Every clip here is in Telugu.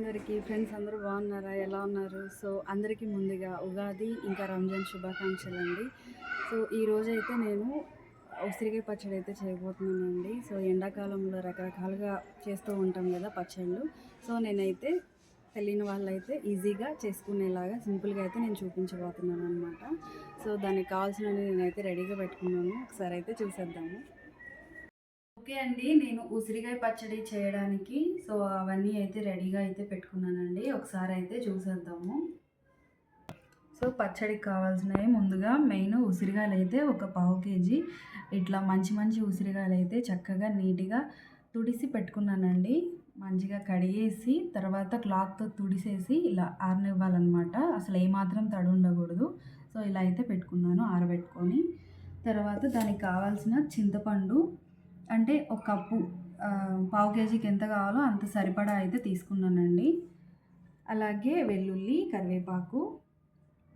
అందరికీ ఫ్రెండ్స్ అందరూ బాగున్నారా? ఎలా ఉన్నారు? సో అందరికీ ముందుగా ఉగాది ఇంకా రంజాన్ శుభాకాంక్షలు అండి సో ఈ రోజు అయితే నేను ఉసిరికాయ పచ్చడి అయితే చేయబోతున్నానండి. సో ఎండాకాలంలో రకరకాలుగా చేస్తూ ఉంటాం కదా పచ్చళ్ళు. సో నేనైతే తెలియని వాళ్ళైతే ఈజీగా చేసుకునేలాగా సింపుల్గా అయితే నేను చూపించబోతున్నాను అనమాట సో దానికి కావాల్సినవి నేనైతే రెడీగా పెట్టుకున్నాను. ఒకసారి అయితే చూసేద్దాము. ఓకే అండి. నేను ఉసిరికాయ పచ్చడి చేయడానికి సో అవన్నీ అయితే రెడీగా అయితే పెట్టుకున్నానండి. ఒకసారి అయితే చూసేద్దాము. సో పచ్చడికి కావాల్సినవి ముందుగా మెయిన్ ఉసిరికాయలు అయితే ఒక పావు కేజీ. ఇట్లా మంచి మంచి ఉసిరికాయలు అయితే చక్కగా నీట్గా తుడిసి పెట్టుకున్నానండి. మంచిగా కడిగేసి తర్వాత క్లాత్తో తుడిసేసి ఇలా ఆరనివ్వాలన్నమాట. అసలు ఏమాత్రం తడి ఉండకూడదు. సో ఇలా అయితే పెట్టుకున్నాను ఆరబెట్టుకొని. తర్వాత దానికి కావాల్సిన చింతపండు అంటే ఒక కప్పు పావు కేజీకి ఎంత కావాలో అంత సరిపడా అయితే తీసుకున్నానండి. అలాగే వెల్లుల్లి కరివేపాకు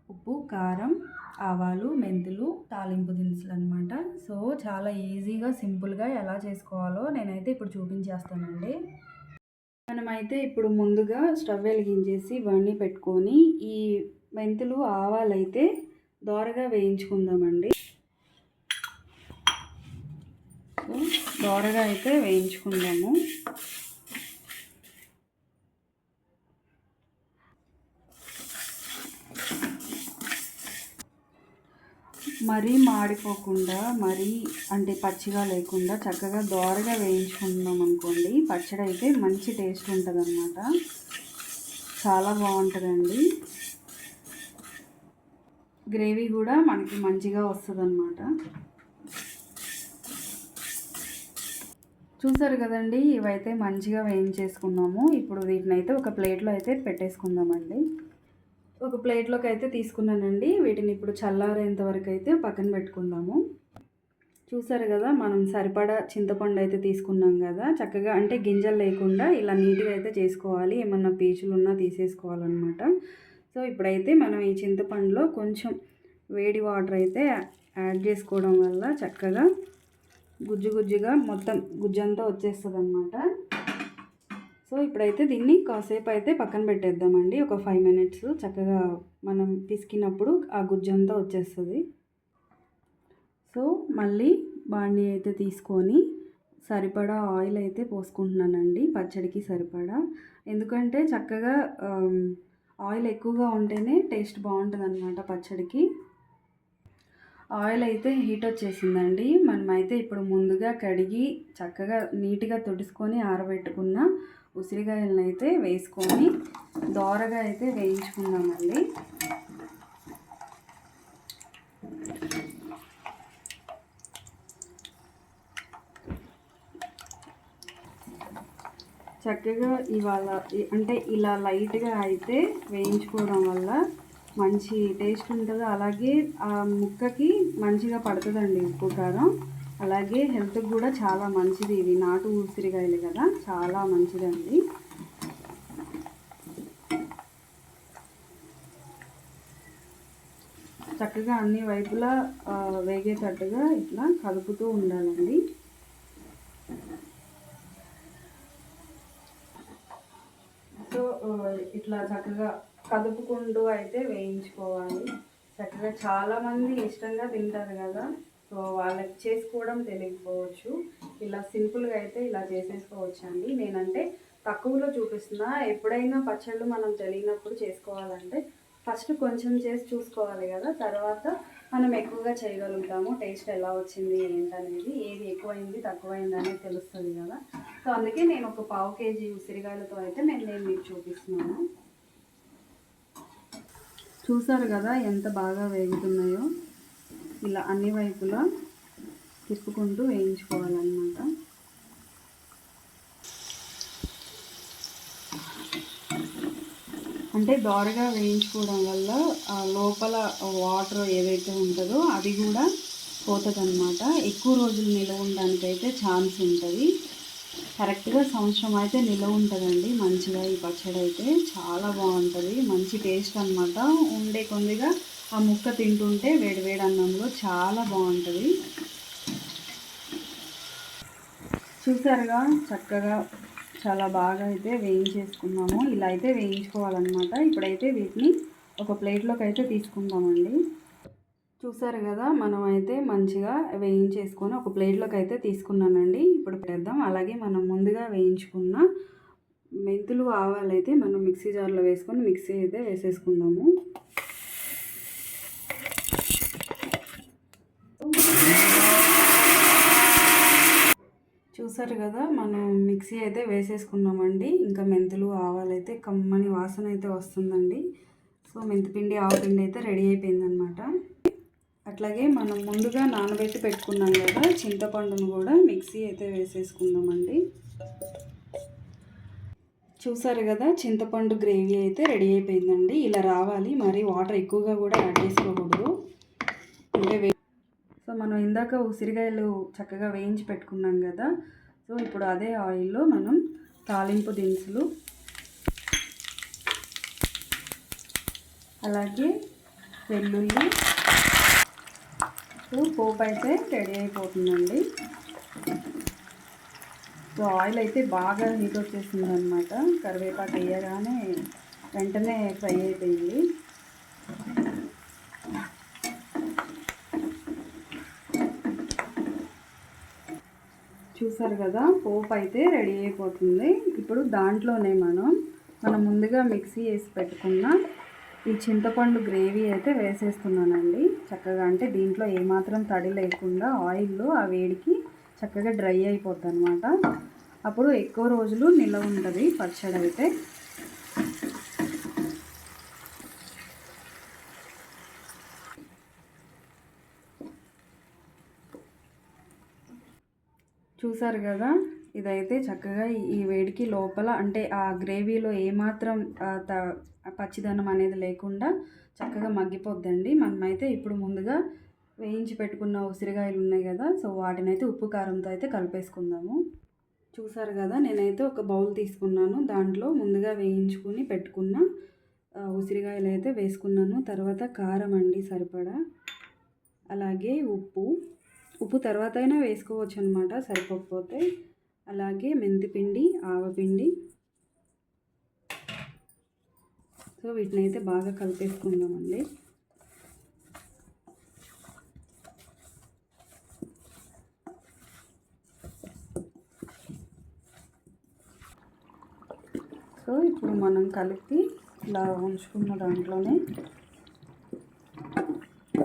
ఉప్పు కారం ఆవాలు మెంతులు తాలింపు దినుసులు అనమాట సో చాలా ఈజీగా సింపుల్గా ఎలా చేసుకోవాలో నేనైతే ఇప్పుడు చూపించేస్తానండి. మనమైతే ఇప్పుడు ముందుగా స్టవ్ వెలిగించేసి ఇవన్నీ పెట్టుకొని ఈ మెంతులు ఆవాలైతే దోరగా వేయించుకుందామండి. సో దోరగా అయితే వేయించుకుందాము. మరీ మాడిపోకుండా మరీ అంటే పచ్చిగా లేకుండా చక్కగా దోరగా వేయించుకున్నాం అనుకోండి. పచ్చడి అయితే మంచి టేస్ట్ ఉంటుంది అన్నమాట చాలా బాగుంటుందండి. గ్రేవీ కూడా మనకి మంచిగా వస్తుంది అన్నమాట చూసారు కదండి ఇవైతే మంచిగా వేయించేసుకున్నాము. ఇప్పుడు వీటిని అయితే ఒక ప్లేట్లో అయితే పెట్టేసుకుందామండి. ఒక ప్లేట్లోకి అయితే తీసుకున్నానండి. వీటిని ఇప్పుడు చల్లారేంత వరకు అయితే పక్కన పెట్టుకుందాము. చూసారు కదా మనం సరిపడా చింతపండు అయితే తీసుకున్నాం కదా. చక్కగా అంటే గింజలు లేకుండా ఇలా నీట్గా అయితే చేసుకోవాలి. ఏమన్నా పీచులు ఉన్నా తీసేసుకోవాలన్నమాట. సో ఇప్పుడైతే మనం ఈ చింతపండులో కొంచెం వేడి వాటర్ అయితే యాడ్ చేసుకోవడం వల్ల చక్కగా గుజ్జు గుజ్జుగా మొత్తం గుజ్జంతా వచ్చేస్తుంది అనమాట సో ఇప్పుడైతే దీన్ని కాసేపు అయితే పక్కన పెట్టేద్దామండి. ఒక ఫైవ్ మినిట్స్ చక్కగా మనం పిసికినప్పుడు ఆ గుజ్జంతా వచ్చేస్తుంది. సో మళ్ళీ బాండి అయితే తీసుకొని సరిపడా ఆయిల్ అయితే పోసుకుంటున్నానండి. పచ్చడికి సరిపడా. ఎందుకంటే చక్కగా ఆయిల్ ఎక్కువగా ఉంటేనే టేస్ట్ బాగుంటుంది అనమాట పచ్చడికి. ఆయిల్ అయితే హీట్ వచ్చేసిందండి. మనమైతే ఇప్పుడు ముందుగా కడిగి చక్కగా నీట్గా తుడుచుకొని ఆరబెట్టుకున్న ఉసిరికాయలను అయితే వేసుకొని దోరగా అయితే వేయించుకుందామండి. చక్కగా ఇవాళ అంటే ఇలా లైట్గా అయితే వేయించుకోవడం వల్ల మంచి టేస్ట్ ఉంటుంది. అలాగే ఆ ముక్కకి మంచిగా పడుతుందండి ఉప్పు కారం. అలాగే హెల్త్కి కూడా చాలా మంచిది ఇది. నాటు ఉసిరికాయలు కదా చాలా మంచిదండి. చక్కగా అన్ని వైపులా వేగేటట్టుగా ఇట్లా కలుపుతూ ఉండాలండి. సో ఇట్లా చక్కగా కదుపుకుంటూ అయితే వేయించుకోవాలి. చక్కగా చాలామంది ఇష్టంగా తింటారు కదా. సో వాళ్ళకి చేసుకోవడం తెలియకపోవచ్చు. ఇలా సింపుల్గా అయితే ఇలా చేసేసుకోవచ్చు అండి నేనంటే తక్కువలో చూపిస్తున్నా. ఎప్పుడైనా పచ్చళ్ళు మనం తెలియనప్పుడు చేసుకోవాలంటే ఫస్ట్ కొంచెం చేసి చూసుకోవాలి కదా. తర్వాత మనం ఎక్కువగా చేయగలుగుతాము. టేస్ట్ ఎలా వచ్చింది ఏంటనేది ఏది ఎక్కువైంది తక్కువైంది అనేది తెలుస్తుంది కదా. సో అందుకే నేను ఒక పావు కేజీ ఉసిరికాయలతో అయితే నేను నేను మీకు చూపిస్తున్నాను. చూసారు కదా ఎంత బాగా వేగుతున్నాయో? ఇలా అన్ని వైపులా తిప్పుకుంటూ వేయించుకోవాలన్నమాట. అంటే దోరగా వేయించుకోవడం వల్ల లోపల వాటర్ ఏదైతే ఉంటుందో అది కూడా పోతుంది ఎక్కువ రోజులు నిలవ ఉండడానికి అయితే ఛాన్స్ ఉంటుంది. కరెక్ట్గా సంవత్సరం అయితే నిల్వ ఉంటుందండి. మంచిగా ఈ పచ్చడి అయితే చాలా బాగుంటుంది. మంచి టేస్ట్ అనమాట ఉండే కొద్దిగా ఆ ముక్క తింటుంటే వేడివేడి అన్నంలో చాలా బాగుంటుంది. చూసారుగా? చక్కగా చాలా బాగా అయితే వేయించేసుకున్నాము. ఇలా అయితే వేయించుకోవాలన్నమాట. ఇప్పుడైతే వీటిని ఒక ప్లేట్లోకి అయితే తీసుకుందామండి చూసారు కదా మనం అయితే మంచిగా వేయించేసుకొని ఒక ప్లేట్లోకి అయితే తీసుకున్నానండి. ఇప్పుడు పెట్టేద్దాం. అలాగే మనం ముందుగా వేయించుకున్న మెంతులు ఆవాలైతే మనం మిక్సీ జార్లో వేసుకొని మిక్సీ అయితే వేసేసుకుందాము. చూసారు కదా మనం మిక్సీ అయితే వేసేసుకున్నామండి. ఇంకా మెంతులు ఆవాలైతే కమ్మని వాసన అయితే వస్తుందండి. సో మెంతిపిండి ఆవపిండి అయితే రెడీ అయిపోయిందనమాట అట్లాగే మనం ముందుగా నానబెట్టి పెట్టుకున్నాం కదా చింతపండును కూడా మిక్సీ అయితే వేసేసుకుందామండి. చూసారు కదా చింతపండు గ్రేవీ అయితే రెడీ అయిపోయిందండి. ఇలా రావాలి మరి వాటర్ ఎక్కువగా కూడా యాడ్ చేసుకోకూడదు. అంటే సో మనం ఇందాక ఉసిరికాయలు చక్కగా వేయించి పెట్టుకున్నాం కదా సో ఇప్పుడు అదే ఆయిల్లో మనం తాలింపు దినుసులు అలాగే వెల్లుల్లి సో పోపు అయితే రెడీ అయిపోతుందండి. సో ఆయిల్ అయితే బాగా హీట్ వచ్చేసింది అనమాట కరివేపాకు వేయగానే వెంటనే ఫ్రై అయిపోయింది. చూసారు కదా పోపు అయితే రెడీ అయిపోతుంది. ఇప్పుడు దాంట్లోనే మనం మనం ముందుగా మిక్సీ వేసి పెట్టుకున్న ఈ చింతపండు గ్రేవీ అయితే వేసేస్తున్నానండి. చక్కగా అంటే దీంట్లో ఏమాత్రం తడి లేకుండా ఆయిల్లో ఆ వేడికి చక్కగా డ్రై అయిపోద్ది అనమాట అప్పుడు ఎక్కువ రోజులు నిల్వ ఉంటుంది పచ్చడి అయితే. చూసారు కదా? ఇదైతే చక్కగా ఈ వేడికి లోపల అంటే ఆ గ్రేవీలో ఏమాత్రం పచ్చిదనం అనేది లేకుండా చక్కగా మగ్గిపోద్దండి. మనమైతే ఇప్పుడు ముందుగా వేయించి పెట్టుకున్న ఉసిరికాయలు ఉన్నాయి కదా సో వాటిని అయితే ఉప్పు కారంతో అయితే కలిపేసుకుందాము. చూసారు కదా నేనైతే ఒక బౌల్ తీసుకున్నాను. దాంట్లో ముందుగా వేయించుకుని పెట్టుకున్న ఉసిరికాయలు అయితే వేసుకున్నాను. తర్వాత కారం అండి సరిపడా. అలాగే ఉప్పు. ఉప్పు తర్వాత అయినా వేసుకోవచ్చు అనమాట సరిపోకపోతే. అలాగే మెంతిపిండి ఆవపిండి. సో వీటిని అయితే బాగా కలిపేసుకుందామండి. సో ఇప్పుడు మనం కలిపి ఇలా ఉంచుకున్న దాంట్లోనే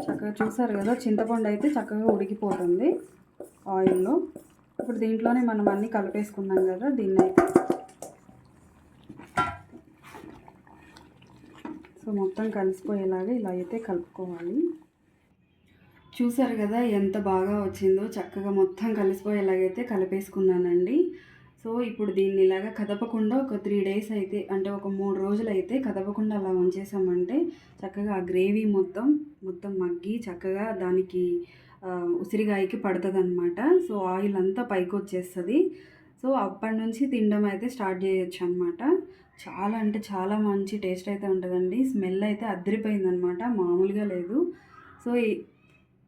చక్కగా చూసారు కదా చింతపండు అయితే చక్కగా ఉడికిపోతుంది ఆయిల్లో. ఇప్పుడు దీంట్లోనే మనం అన్నీ కలిపేసుకున్నాం కదా దీన్ని అయితే. సో మొత్తం కలిసిపోయేలాగా ఇలా అయితే కలుపుకోవాలి. చూసారు కదా ఎంత బాగా వచ్చిందో చక్కగా మొత్తం కలిసిపోయేలాగైతే కలిపేసుకున్నానండి. సో ఇప్పుడు దీన్ని ఇలాగ కదపకుండా ఒక త్రీ డేస్ అయితే అంటే ఒక మూడు రోజులు అయితే కదపకుండా అలా ఉంచేసామంటే చక్కగా ఆ గ్రేవీ మొత్తం మొత్తం మగ్గి చక్కగా దానికి ఉసిరికాయకి పడుతుంది అనమాట సో ఆయిల్ అంతా పైకి వచ్చేస్తుంది సో అప్పటి నుంచి తినడం అయితే స్టార్ట్ చేయొచ్చు అనమాట చాలా అంటే చాలా మంచి టేస్ట్ అయితే ఉంటుందండి. స్మెల్ అయితే అద్దరిపోయిందనమాట మామూలుగా లేదు. సో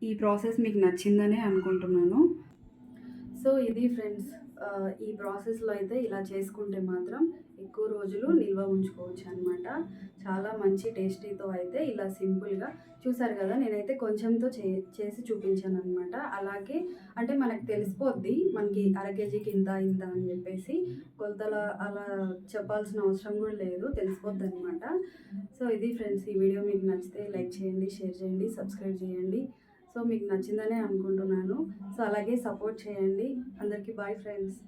ఈ ప్రాసెస్ మీకు నచ్చిందనే అనుకుంటున్నాను. సో ఇది ఫ్రెండ్స్ ఈ ప్రాసెస్లో అయితే ఇలా చేసుకుంటే మాత్రం ఎక్కువ రోజులు నిల్వ ఉంచుకోవచ్చు అనమాట చాలా మంచి టేస్టీతో అయితే ఇలా సింపుల్గా చూసారు కదా నేనైతే కొంచెంతో చే చేసి చూపించాను అనమాట అలాగే అంటే మనకు తెలిసిపోద్ది మనకి అర కేజీకి ఇంత ఇంత అని చెప్పేసి కొలతల అలా చెప్పాల్సిన అవసరం కూడా లేదు తెలిసిపోద్ది అనమాట సో ఇది ఫ్రెండ్స్ ఈ వీడియో మీకు నచ్చితే లైక్ చేయండి షేర్ చేయండి సబ్స్క్రైబ్ చేయండి. సో మీకు నచ్చిందనే అనుకుంటున్నాను. సో అలాగే సపోర్ట్ చేయండి. అందరికీ బాయ్ ఫ్రెండ్స్.